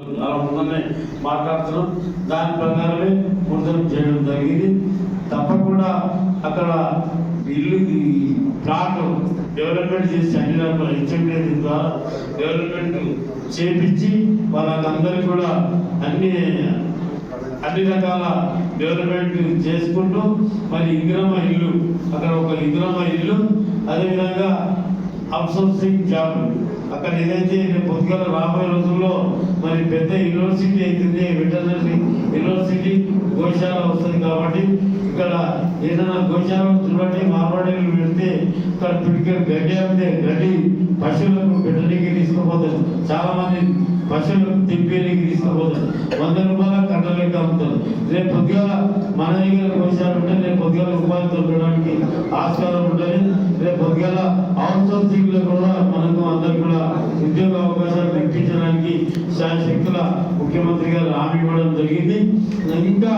అలా ముందునే మాట్లాడుతున్నాం. దాని ప్రకారమే ముద్రణ చేయడం జరిగింది. తప్పకుండా అక్కడ ఇల్లు ప్లాట్ డెవలప్మెంట్ చేసి అన్ని రకాల ఇన్సెంటివ్ ద్వారా డెవలప్మెంట్ చేపించి వాళ్ళందరికీ కూడా అన్ని అన్ని రకాల డెవలప్మెంట్ చేసుకుంటూ మరి ఇందిరమ్మ ఇల్లు అక్కడ ఒక ఇందిరమ్మ ఇల్లు అదేవిధంగా అవుట్సోర్సింగ్ జాబ్ అక్కడ ఏదైతే పొద్దుగల రాబోయే రోజుల్లో మరి పెద్ద యూనివర్సిటీ అవుతుంది వెటర్నరీ యూనివర్సిటీ గోశాల వస్తుంది కాబట్టి ఇక్కడ ఏదైనా గోశాల చూడండి మార్వాడీలు పెడితే ఇక్కడ పిడికే గడ్డి అంటే గడ్డి పశువులకు పెట్టడానికి తీసుకుపోతారు. చాలా మంది పశువులకు తిప్పేనికి తీసుకుపోతారు. వంద రూపాయల కట్ట అమ్ముతారు. రేపు పొద్దుగాల మన దగ్గర గోశాల ఉంటే రేపు పొద్దుగాల ఉపాధి దొరకడానికి ఆస్కారం ఉంటుంది రేపు పొద్దుగాల అవుట్ కూడా శాశక్తుల ముఖ్యమంత్రి గారు హామీ ఇవ్వడం జరిగింది. ఇంకా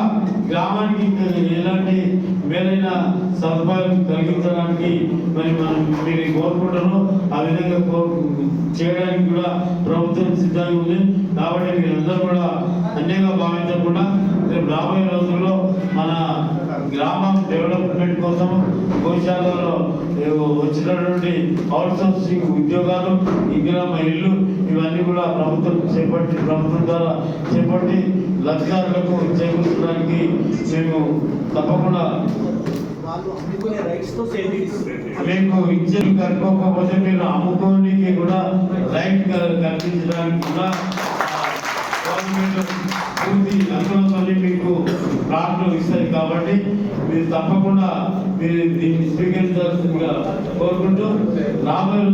గ్రామానికి ఇంకా ఎలాంటి మేలైన సదుపాయం కలిగించడానికి మరి మనం మీరు కోరుకుంటారో ఆ విధంగా కో చేయడానికి కూడా ప్రభుత్వం సిద్ధంగా ఉంది. కాబట్టి మీరందరూ కూడా అన్యంగా భావించకుండా రేపు రాబోయే రోజుల్లో మన గ్రామం డెవలప్మెంట్ కోసం గోశాలలో ఏవో వచ్చినటువంటి అవుట్సోర్సింగ్ ఉద్యోగాలు ఇందిరా మహిళలు ఇల్లు ఇవన్నీ కూడా ప్రభుత్వం చేపట్టి ప్రభుత్వం ద్వారా చేపట్టి లబ్ధిదారులకు చేకూర్చడానికి మేము తప్పకుండా మీకు ఇచ్చేది కనుక్కోకపోతే మీరు అమ్ముకోనికి కూడా రైట్ కల్పించడానికి కూడా పూర్తి అనుమతులు మీకు ప్లాట్లు ఇస్తుంది కాబట్టి మీరు తప్పకుండా మీరు దీన్ని స్వీకరించాల్సిందిగా కోరుకుంటూ రాబోయే